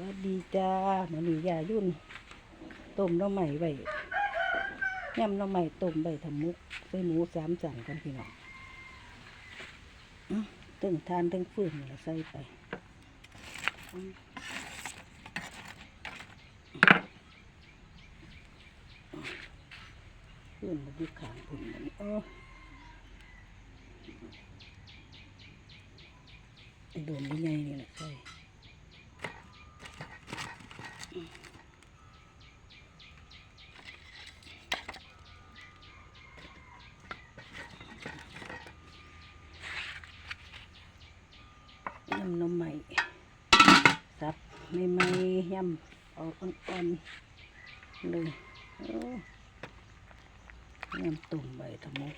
วัสดีจ้ามันนี้ยายุ่นต้มน้ำใหม่ไว้ย่ำน้ำใหม่ต้มใบทำมุกใส่หมูสามสั่งกันพี่น้องอื้อตึงทานตึงฟืนนี่ล่ะใส่ไปอื้อฟืนมาดูขางผุนมันโอ้ไอ้โดนยังไงนี่แหละใส่ ยำหนมใหม่สับ ไม่ไม่ยำเอาอ่อนๆเลยโอ้ยำตุ่มใบทะมก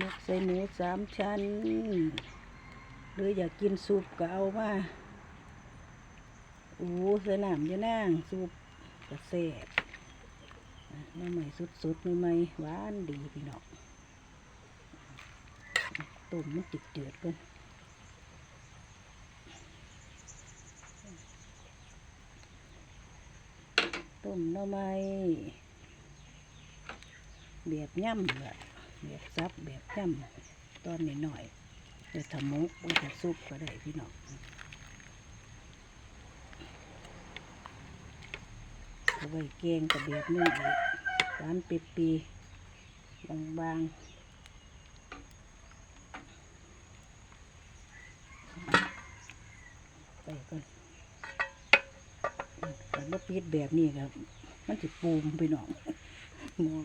มกใส่หมูสามชั้น หรืออยากกินซุปก็เอามาโอ้ใส่น้ำยะนางซุปกระเสบน้ำใหม่สุดๆใหม่ๆหวานดีพี่น้อง ต้มมันติดเดือดกันต้มหน่อไม้แบบย่ำแบบแบบซับแบบย่ำตอนนิดหน่อยเดี๋ยวทำมุกว่าจะซุปก็ได้พี่น้องเอาไว้แกงกับแบบนึงอีกหวานเปรีๆบางๆ ไป ก่อนแต่ว่าปิดแบบนี้ครับ มันจะปูมไปหนองมอง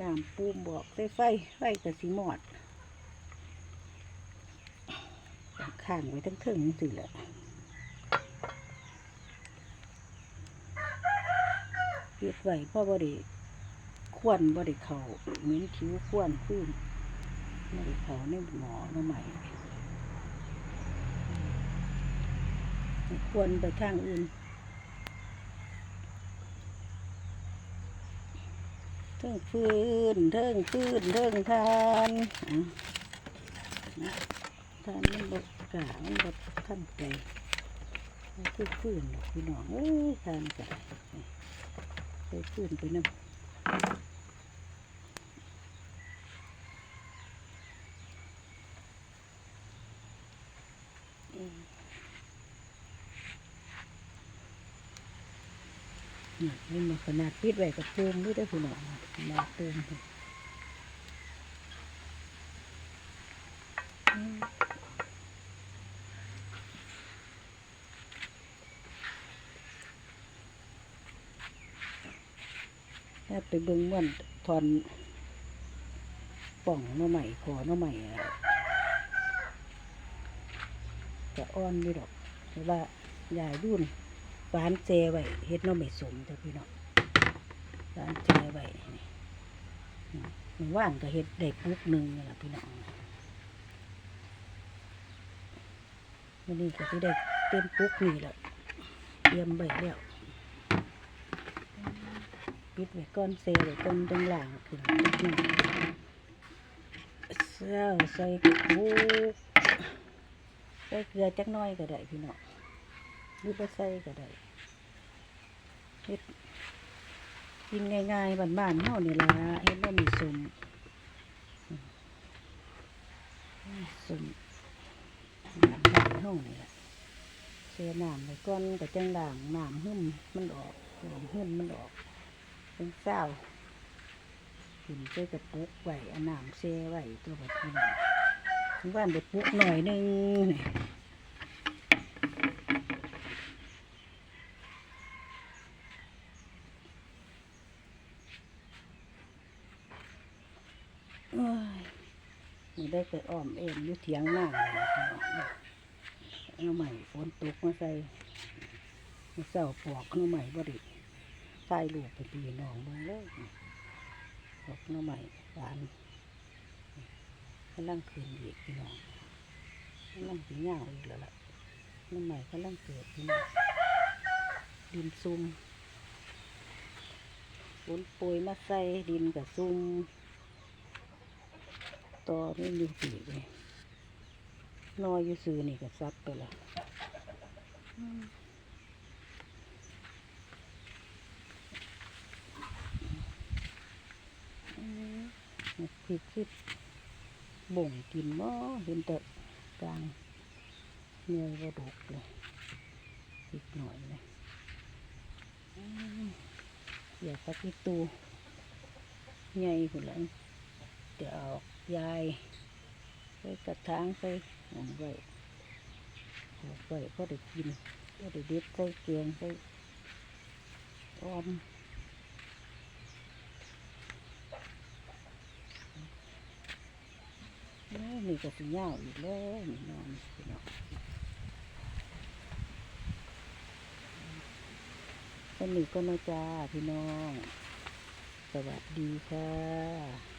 น้ำปูมบอกไฟไฟไฟกับสีหมอดข้างไว้ทั้งเทิงสิแหละปิดไว้เพราะบ่ได้ควนบ่ได้เข่าเหมือนคิ้วควนขึ้นบ่ได้เข่าในหมอหน้ำใหม่ ควรไปทางอื่นเทิงฟืนเทิงฟืนเทิงทานทานมันบดกามันบดท่านใจมันคือฟืนพี่น้องเอ้ยทานกันไปฟืนไปน้ำ นี่มันขนาดปิดไว้กับตูมด้วยได้อพี่น้อมาตูมอืมถ้าไปเบิ่งม่วนทอนป่องน้อใหม่ขอหน้อใหม่จะอ่อนอยู่ดอกแต่ว่ายายรุ่น หวานเจไว้เฮ็ดน้องไม่สมจ้ะพี่น้องหวานเจไว้นี่มันว่านก็เฮ็ดได้ปุ๊กหนึ่งนี่แหละพี่น้องวันนี้ก็สิได้เต็มปุ๊กนี่แหละเตรียมไว้แล้วปิดไว้ก้อนเซไว้ก้อนตรงหลังขึ้นจักหน่อยเสื้อใส่กระปุกใส่เกลือจักน้อยก็ได้พี่น้อง หรือบ่ใส่ก็ได้เฮ็ดกินง่ายๆบ้านๆเฮานี่ล่ะเฮ็ดบ่มีสมอืมสมน้ำบ้านเฮานี่ล่ะเสียน้ำไว้ก่อนก็จังด่างน้ำหึมมันออกน้ำหึ่มมันออกเป็นเศร้ากินใส่กระปุกไว้เอาน้ำแช่ไว้ตัวแบบนี้บ้านเด็ปุกหน่อยนึงนี่ โอ้ยนี่ได้ไปอ้อมเอ็มอยู่เถียงหน้าเลยนะพี่น้องเนี่ยเอาใหม่ฝนตกมาใส่มาเศร้าปอกเอาใหม่บ่ดิใส่ลูกไปปีน้องเบิ่งเลยปอกเอาใหม่หวานกำลังคืนอีกพี่น้องกำลังสีเงาอีกแล้วล่ะน้ำใหม่กำลังเกิดพี่น้องดินซุ่มฝนโปรยมาใส่ดินกับซุ่ม ตอนี่อยู่ปีกเลยนอยอยู่ซื้อนี่ก็ซับไปละพริกคือบ่งกินบ่เห็นแต่กลางเนื้อกระดูกเลยพริกหน่อยเลยอืมเดี๋ยวพักที่ตูใหญ่หุ่นละเดี๋ยวเอา ยายใส่กระถางใส่หอมไว้หอมไว้ก็ได้กินก็ได้เด็ดใส่เกียงใส่ออมแล้วนี่ก็สิยาวอีกแล้วนี่น้องพี่น้องสนิทก็นะจ้าพี่น้อง สวัสดีค่ะ